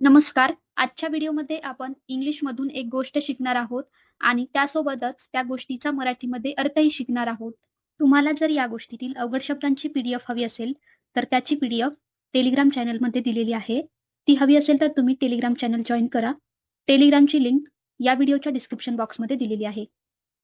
नमस्कार. आजच्या व्हिडिओमध्ये आपण इंग्लिशमधून एक गोष्ट शिकणार आहोत आणि त्यासोबतच त्या गोष्टीचा मराठीमध्ये अर्थही शिकणार आहोत. तुम्हाला जर या गोष्टीतील अवघड शब्दांची पीडीएफ हवी असेल, तर त्याची पीडीएफ टेलिग्राम चॅनलमध्ये दिलेली आहे. ती हवी असेल तर तुम्ही टेलिग्राम चॅनल जॉईन करा. टेलिग्रामची लिंक या व्हिडिओच्या डिस्क्रिप्शन बॉक्समध्ये दिलेली आहे.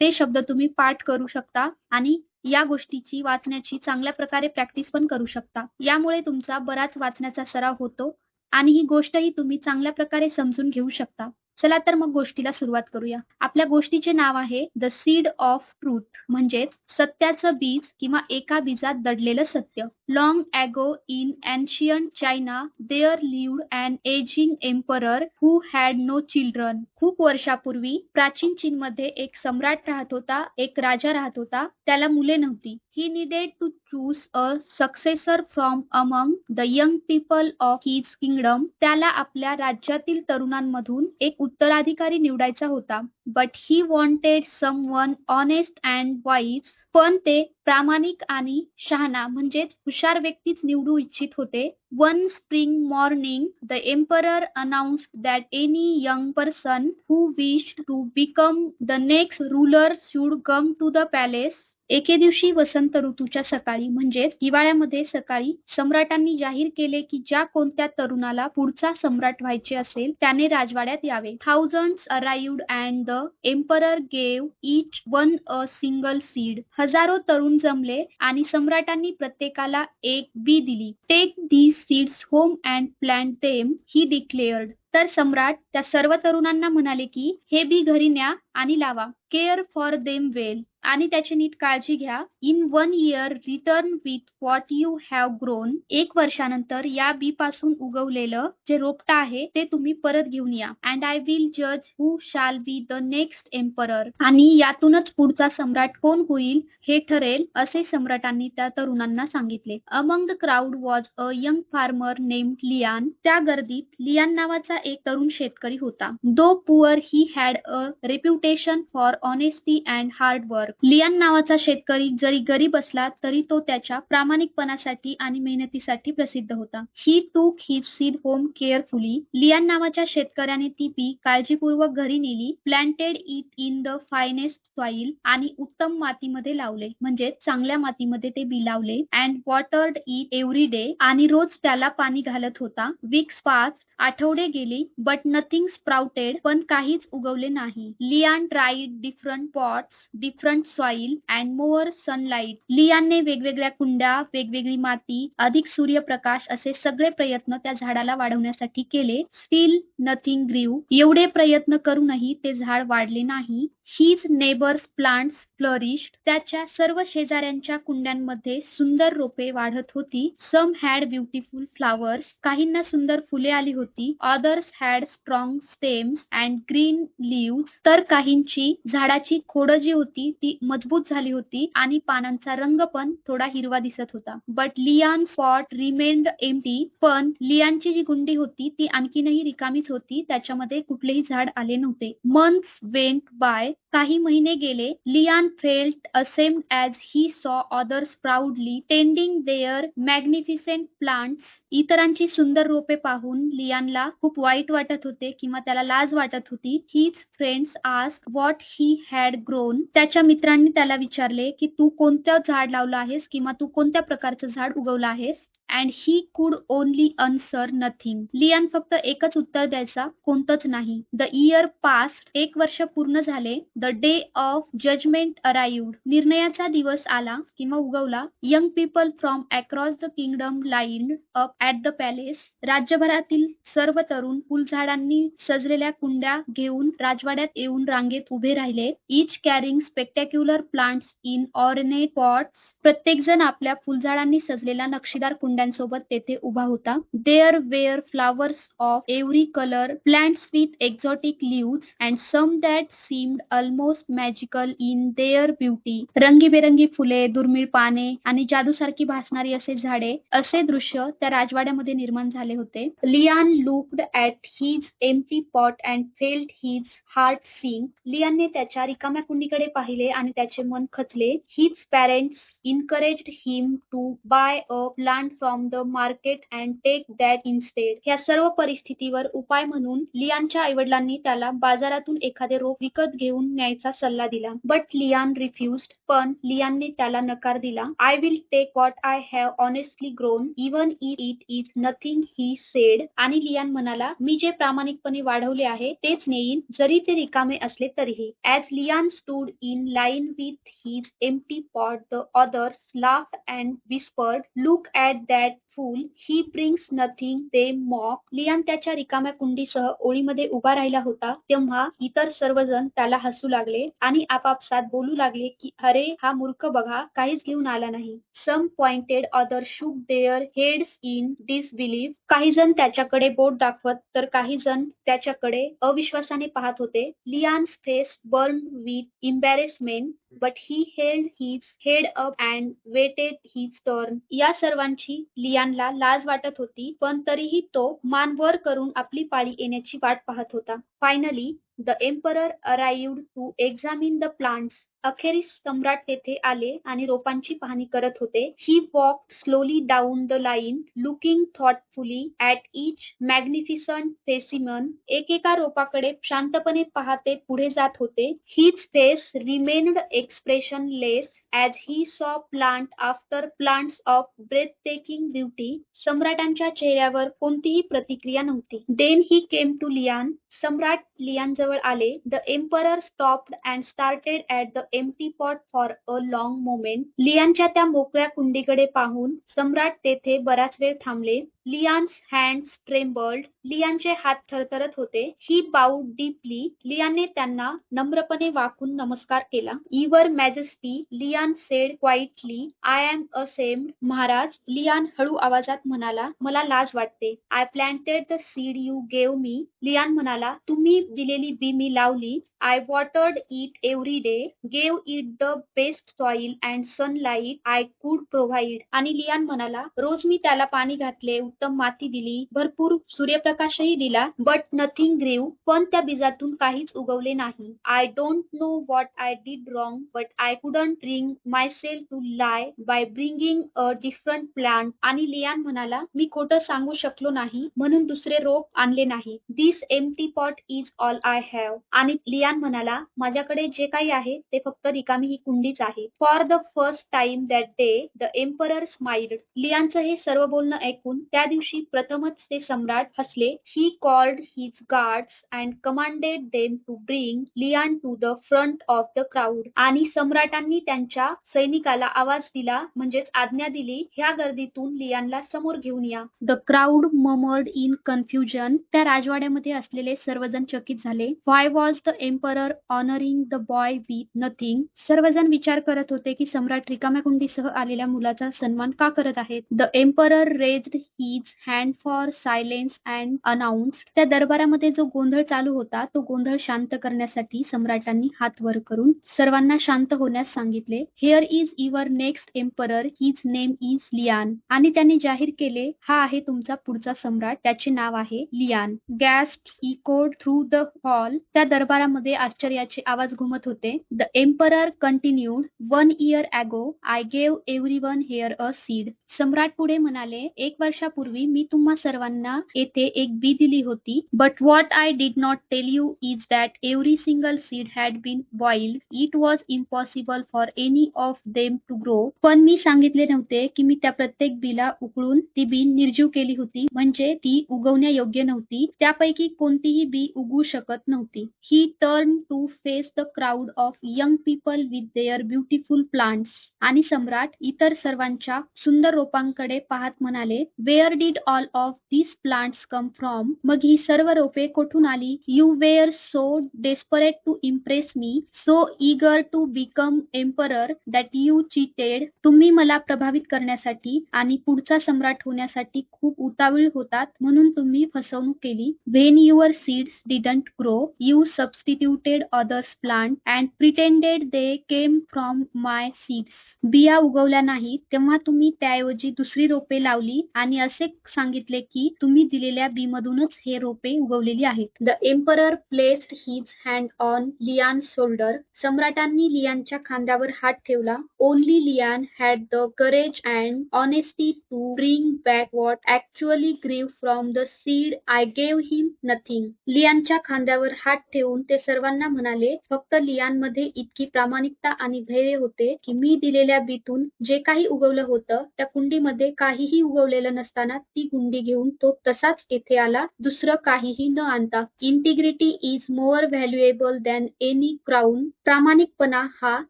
ते शब्द तुम्ही पाठ करू शकता आणि या गोष्टीची वाचण्याची चांगल्या प्रकारे प्रॅक्टिस पण करू शकता. यामुळे तुमचा बराच वाचण्याचा सराव होतो आणि ही गोष्टही तुम्ही चांगल्या प्रकारे समजून घेऊ शकता. चला तर मग गोष्टीला सुरुवात करूया. आपल्या गोष्टीचे नाव आहे द सीड ऑफ ट्रूथ म्हणजेच सत्याचं बीज किंवा एका बीजात दडलेलं सत्य. Long ago in ancient China there lived and aging emperor who had no children. खूप वर्षापूर्वी प्राचीन चीनमध्ये एक सम्राट राहत होता, एक राजा राहत होता. त्याला मुले नव्हती. He needed to choose a successor from among the young people of his kingdom. त्याला आपल्या राज्यातील तरुणांमधून एक उत्तराधिकारी निवडायचा होता. But he wanted someone honest and wise पण ते प्रामाणिक आणि शहाणा म्हणजेच हुशार व्यक्तीच निवडू इच्छित होते. One spring morning the emperor announce that any young person who wish to become the next ruler should come to the palace. एके दिवशी वसंत ऋतूच्या सकाळी म्हणजेच हिवाळ्यामध्ये सकाळी सम्राटांनी जाहीर केले की ज्या कोणत्या तरुणाला पुढचा सम्राट व्हायचे असेल त्याने राजवाड्यात यावे. Thousand arrived and the emperor gave each one a single seed. हजारो तरुण जमले आणि सम्राटांनी प्रत्येकाला एक बी दिली. Take the seeds home and plant them he declared. तर सम्राट त्या सर्व तरुणांना म्हणाले की हे बी घरी न्या आणि लावा. केअर फॉर देम वेल आणि त्याची नीट काळजी घ्या. In one year return with what you have grown. एक वर्षानंतर या बी पासून उगवलेलं जे रोपटा आहे ते तुम्ही परत घेऊन या. अँड आय विल जज हू shall be the next emperor. आणि यातूनच पुढचा सम्राट कोण होईल हे ठरेल असे सम्राटांनी त्या तरुणांना सांगितले. Among the crowd was a young farmer named Lian. त्या गर्दीत लियान नावाचा एक तरुण शेतकरी होता. Though poor he had a repute foundation for honesty and hard work. Lian नावाचा शेतकरी जरी गरीब असला तरी तो त्याच्या प्रामाणिकपणासाठी आणि मेहनतीसाठी प्रसिद्ध होता. He took his seed home carefully. Lian नावाच्या शेतकऱ्याने ती पी काळजीपूर्वक घरी नेली. Planted it in the finest soil आणि उत्तम मातीमध्ये लावले म्हणजेच चांगल्या मातीमध्ये ते बी लावले. And watered it every day आणि रोज त्याला पाणी घालत होता. वीक्स पास आठवडे गेली बट नथिंग स्प्राउटेड पण काहीच उगवले नाही. Lia Lian tried different pots, different soil and more sunlight. लियानने वेगवेगळ्या कुंड्या, वेगवेगळी माती, अधिक सूर्यप्रकाश असे सगळे प्रयत्न त्या झाडाला वाढवण्यासाठी केले. Still nothing grew. एवढे प्रयत्न करूनही ते झाड वाढले नाही. His neighbours plants flourished. त्याच्या सर्व शेजाऱ्यांच्या कुंड्यांमध्ये सुंदर रोपे वाढत होती. Some had beautiful flowers. काहींना सुंदर फुले आली होती. Others had strong stems and green leaves तर काहींची झाडाची खोड जी होती ती मजबूत झाली होती आणि पानांचा रंग पण थोडा हिरवा दिसत होता. But Lian spot remained empty पण लियानची जी गुंडी होती ती आणखीनही रिकामीच होती. त्याच्यामध्ये कुठलेही झाड आले नव्हते. Months went by. काही महिने गेले. Lian felt ashamed as he saw others proudly tending their magnificent plants. इतरांची सुंदर रोपे पाहून लियानला खूप वाईट वाटत होते किंवा त्याला लाज वाटत होती. His friends ask what he had grown. त्याच्या मित्रांनी त्याला विचारले की तू कोणतं झाड लावलं आहेस किंवा तू कोणत्या प्रकारचं झाड उगवलं आहेस. And he could only answer nothing. Lian फक्त एकच उत्तर द्यायचा कोणतंच नाही. द इयर पास एक वर्ष पूर्ण झाले. The day of judgment arrived. निर्णयाचा दिवस आला किंवा उगवला. Young people from across the kingdom line up at the palace. राज्यभरातील सर्व तरुण फुलझाडांनी सजलेल्या कुंड्या घेऊन राजवाड्यात येऊन रांगेत उभे राहिले. Each carrying spectacular plants in ornate pots. प्रत्येकजण आपल्या फुलझाडांनी सजलेल्या नक्षीदार कुंड्या कुंड्यांसोबत तेथे उभा होता. There were flowers of every colour, plants with exotic leaves and some that seemed almost magical in their beauty. रंगीबेरंगी फुले, दुर्मिळ पाने आणि जादूसारखी भासणारी असे झाडे असे दृश्य त्या राजवाड्यामध्ये निर्माण झाले होते. Lian looked at his empty pot and felt his heart sink. लियानने त्याच्या रिकाम्या कुंडीकडे पाहिले आणि त्याचे मन खचले. His parents encourage him to buy a plant from from the market and take that instead ह्या सर्व परिस्थितीवर उपाय म्हणून लियानच्या आईवडिलांनी त्याला बाजारातून एखादे रोप विकत घेऊन न्यायचा सल्ला दिला. बट लियान रिफ्युज पण लियानने त्याला नकार दिला. I will take what I have honestly grown even if it is nothing he said आणि लियान म्हणाला मी जे प्रामाणिकपणे वाढवले आहे तेच नेईन. जरी ते रिकामे असले तरीही. As Lian stood in line with his empty pot the others laugh and whispered look at that that fool, he brings nothing, they mock. Lian त्याच्या रिकाम्या कुंडीसह ओळीमध्ये उभा राहिला होता तेव्हा इतर सर्वजण त्याला हसू लागले आणि आपापसात बोलू लागले की अरे हा मूर्ख बघा काहीच घेऊन आला नाही. Some pointed other shook their heads in disbelief काही जण त्याच्याकडे बोट दाखवत तर काही जण त्याच्याकडे अविश्वासाने पाहत होते. Lian's face burn with embarrassment but he held his head up and waited his turn या सर्वांची लियानला लाज वाटत होती पण तरीही तो मान वर करून आपली पाळी येण्याची वाट पाहत होता. Finally the emperor arrived to examine the plants अखेरीस सम्राट तेथे आले आणि रोपांची पाहणी करत होते. He walk slowly down the line looking thoughtfully at each magnificent specimen एकेका रोपाकडे शांतपणे पाहते पुढे जात होते. His face remained expressionless as he saw plant after plants of breathtaking beauty सम्राटांच्या चेहऱ्यावर कोणतीही प्रतिक्रिया नव्हती. Then he came to Lian Samrat Lian जवळ आले. The emperor stopped and started at the empty pot for a long moment लियानच्या त्या मोकळ्या कुंडीकडे पाहून सम्राट तेथे बराच वेळ थांबले. लियान्स हँड ट्रेम्बल्ड लियानचे हात थरथरत होते. ही बाउड डीपली लियानने त्यांना नम्रपणे वाकून नमस्कार केला. Your majesty Lian said quietly I am ashamed Maharaj. Lian हळू आवाजात म्हणाला मला लाज वाटते. I planted the seed you gave me. Lian म्हणाला तुम्ही दिलेली बी मी लावली. I watered it every day. Gave it the best soil and sunlight I could provide. आणि लियान म्हणाला रोज मी त्याला पाणी घातले उत्तम माती दिली भरपूर सूर्यप्रकाशही दिला बट नथिंग ग्रीव पण त्या बीजातून काहीच उगवले नाही. I don't know what I did wrong but I couldn't bring myself to lie by bringing a different plant आणि लियान म्हणाला मी खोटं सांगू शकलो नाही म्हणून दुसरे रोप आणले नाही. This empty pot is all I have आणि लियान म्हणाला माझ्याकडे जे काही आहे ते फक्त रिकामी ही कुंडीच आहे. For the first time that day the emperor smiled लियानचं हे सर्व बोलणं ऐकून त्या दिवशी प्रथमच ते सम्राट हसले. He called his guards and commanded them to bring Lian to the front of the crowd आणि सम्राटांनी त्यांच्या सैनिकाला आवाज दिला म्हणजेच आज्ञा दिली ह्या गर्दीतून लियानला समोर घेऊन या. The crowd murmured in confusion त्या राजवाड्यामध्ये असलेले सर्वजण चकित झाले. Why was the emperor honouring the boy with nothing सर्वजण विचार करत होते की सम्राट रिकाम्या कुंडीसह आलेल्या मुलाचा सन्मान का करत आहेत. The emperor raised his hand for silence and announce त्या दरबारामध्ये जो गोंधळ चालू होता तो गोंधळ शांत करण्यासाठी सम्राटांनी हात वर करून सर्वांना शांत होण्यास सांगितले. Here is your next emperor his name is Lian आणि त्यांनी जाहीर केले हा आहे तुमचा पुढचा सम्राट त्याचे नाव आहे Lian gasp echoed through the hall त्या दरबारामध्ये आश्चर्याचे आवाज घुमत होते. The emperor continued one year ago I gave everyone here a seed सम्राट पुढे म्हणाले एक वर्षापूर्वी मी तुम्हा सर्वांना येथे एक बी दिली होती. But what I did not tell you is that every single seed had been boiled it was impossible for any of them to grow पण मी सांगितले नव्हते की मी त्या प्रत्येक बीला उकळून ती बी निर्जीव केली होती. म्हणजे ती उगवण्यायोग्य नव्हती. त्यापैकी कोणतीही बी उगवू शकत नव्हती. He turn to face the crowd of young people with their beautiful plants आणि सम्राट इतर सर्वांच्या सुंदर रोपांकडे पाहत म्हणाले where did all of this plants come from मग ही सर्व रोपे कोठून आली? You were so desperate to impress me so eager to become emperor that you cheated तुम्ही मला प्रभावित करण्यासाठी आणि पुढचा सम्राट होण्यासाठी खूप उतावीळ होतात म्हणून तुम्ही फसवणूक केली. When your seeds didn't grow you substituted others plant and pretended they came from my seeds बिया उगवल्या नाहीत तेव्हा तुम्ही त्याऐवजी दुसरी रोपे लावली आणि असे असे सांगितले की तुम्ही दिलेल्या बी मधूनच हे रोपे उगवलेली आहेत. The emperor placed his hand on Lian shoulder सम्राटांनी लियानच्या खांद्यावर हात ठेवला. Only Lian had the courage and honesty to bring back what actually grew from the seed I gave him nothing लियानच्या खांद्यावर हात ठेवून ते सर्वांना म्हणाले फक्त लियानमध्ये इतकी प्रामाणिकता आणि धैर्य होते की मी दिलेल्या बीतून जे काही उगवलं होतं त्या कुंडीमध्ये काहीही उगवलेलं नसताना ती गुंडी घेऊन तो तसाच येथे आला दुसरं काहीही न आणता. Integrity is more valuable than any crown प्रामाणिकपणा हा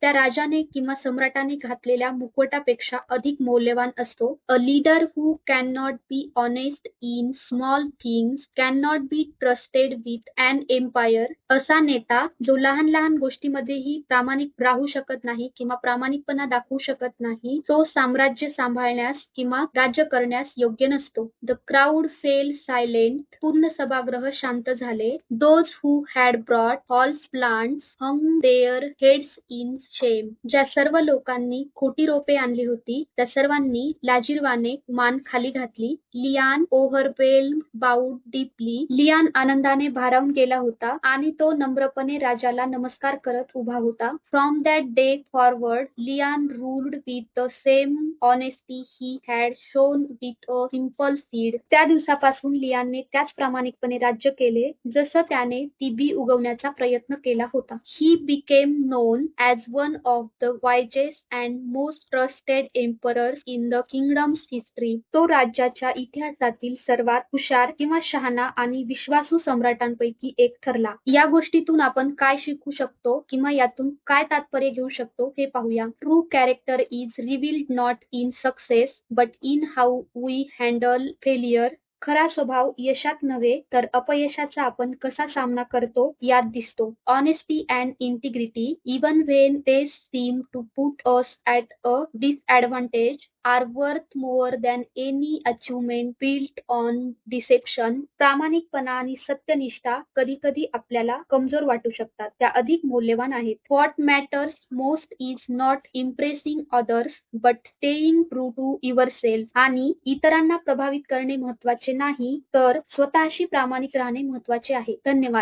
त्या राजाने किंवा सम्राटाने घातलेल्या मुकुटापेक्षा अधिक मौल्यवान असतो. A leader who can not be honest in small things can not be trusted with and empire असा नेता जो लहान लहान गोष्टीमध्येही प्रामाणिक राहू शकत नाही किंवा प्रामाणिकपणा दाखवू शकत नाही तो साम्राज्य सांभाळण्यास किंवा राज्य करण्यास योग्य नसतो. द क्राऊड फेल सायलेंट पूर्ण सभागृह शांत झाले. Those who had brought false plants hung their heads in shame ज्या सर्व लोकांनी खोटी रोपे आणली होती त्या सर्वांनी लाजीरवाने मान खाली घातली. लियान ओव्हरवेल बाउड डीपली लियान आनंदाने भारावून गेला होता आणि तो नम्रपणे राजाला नमस्कार करत उभा होता. From that day forward Lian ruled with the same honesty he had shown with a simple seed त्या दिवसापासून लियानने त्याच प्रामाणिकपणे राज्य केले जसं त्याने ती बी उगवण्याचा प्रयत्न केला होता. He became known as one of the wisest and most trusted emperors in the kingdom's history तो राज्याच्या इतिहासातील सर्वात हुशार किंवा शहाणा आणि विश्वासू सम्राटांपैकी एक ठरला. या गोष्टीतून आपण काय शिकू शकतो किंवा यातून काय तात्पर्य घेऊ शकतो हे पाहूया. True character is revealed not in success but in how we handle failure खरा स्वभाव यशात नव्हे तर अपयशाचा आपण कसा सामना करतो यात दिसतो. Honesty and integrity even when they seem to put us at a disadvantage are worth more than any achievement built on deception प्रामाणिकपणा आणि सत्यनिष्ठा कधी कधी आपल्याला कमजोर वाटू शकतात. त्या अधिक मौल्यवान आहेत. What matters most is not impressing others but staying true to yourself आणि इतरांना प्रभावित करणे महत्त्वाचे नाही तर स्वतःशी प्रामाणिक राहणे महत्त्वाचे आहे. धन्यवाद.